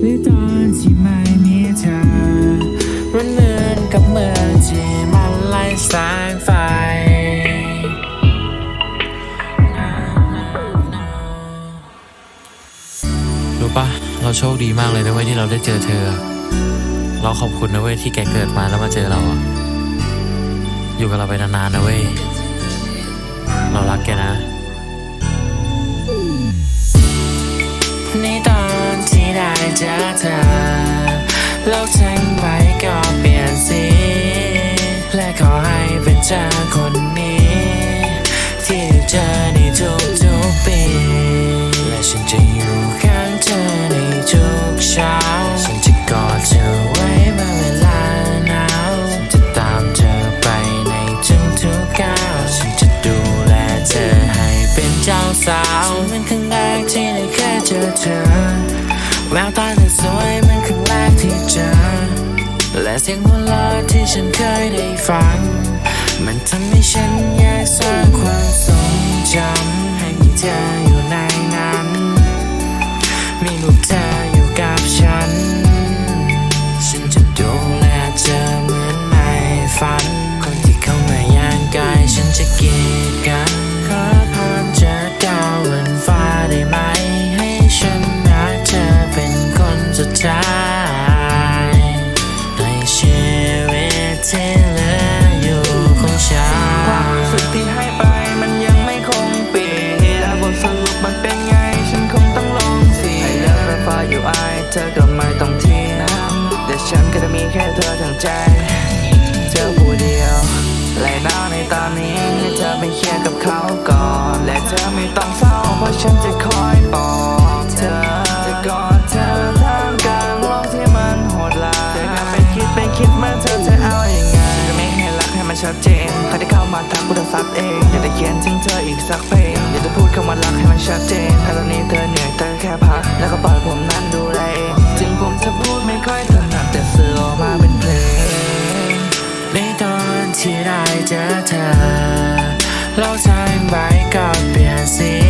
หรือตอนที่ไม่มีเธอมันเหมือนกับเมื่อที่มันไล่สายไฟรู้ปะเราโชคดีมากเลยนะเว้ยที่เราได้เจอเธอ เราขอบคุณนะเว้ยที่แกเกิดมาแล้วมาเจอเราอะอยู่กับเราไปนานๆนะเว้ย เรารักแกนะ โลกทั้งใบก็เปลี่ยนสี และขอให้เป็นเธอคนนี้ ที่ได้เจอในทุกๆปี และฉันจะอยู่ข้างเธอในทุกเช้า ฉันจะกอดเธอไว้เมื่อเวลาหนาวฉันจะตามเธอไปในทุกทุกก้าวฉันจะดูแลเธอให้เป็นเจ้าสาวฉันเป็นครั้งแรกที่ได้แค่เจอเธอ แววตาเธอสวยเหมันครั้งแรกที่เจอ และเสียงหัวเราะที่ฉันเคยได้ฟัง มันทำให้ฉันอยากสร้างความทรงจำให้มีเธออยู่ในนั้น มีรูปเธออยู่กับฉัน เธอก็ไม่ต้องเทียมแต่ฉันก็จะมีแค่เธอทั้งใจ เธอผู้เดียวและหนาในตอนนี้ให้เธอไปเคลียร์กับเขาก่อน และเธอไม่ต้องเศร้าเพราะฉันจะคอยปลอบเธอจะกอดเธอท่ามกลางโลกที่มันโหดร้ายเธอก็ไปคิดไปคิดมาเธอจะเอาอย่างไงจะไม่ให้รักให้มันชัดเจนใครที่เข้ามาทักกูจะซัดเองอยากจะเขียนถึงเธออีกสักเพลงอยากจะพูดคำว่ารักให้มันชัดเจนถ้าตอนนี้เธอ ที่ได้เจอเธอโลกทั้งใบก็เปลี่ยนสี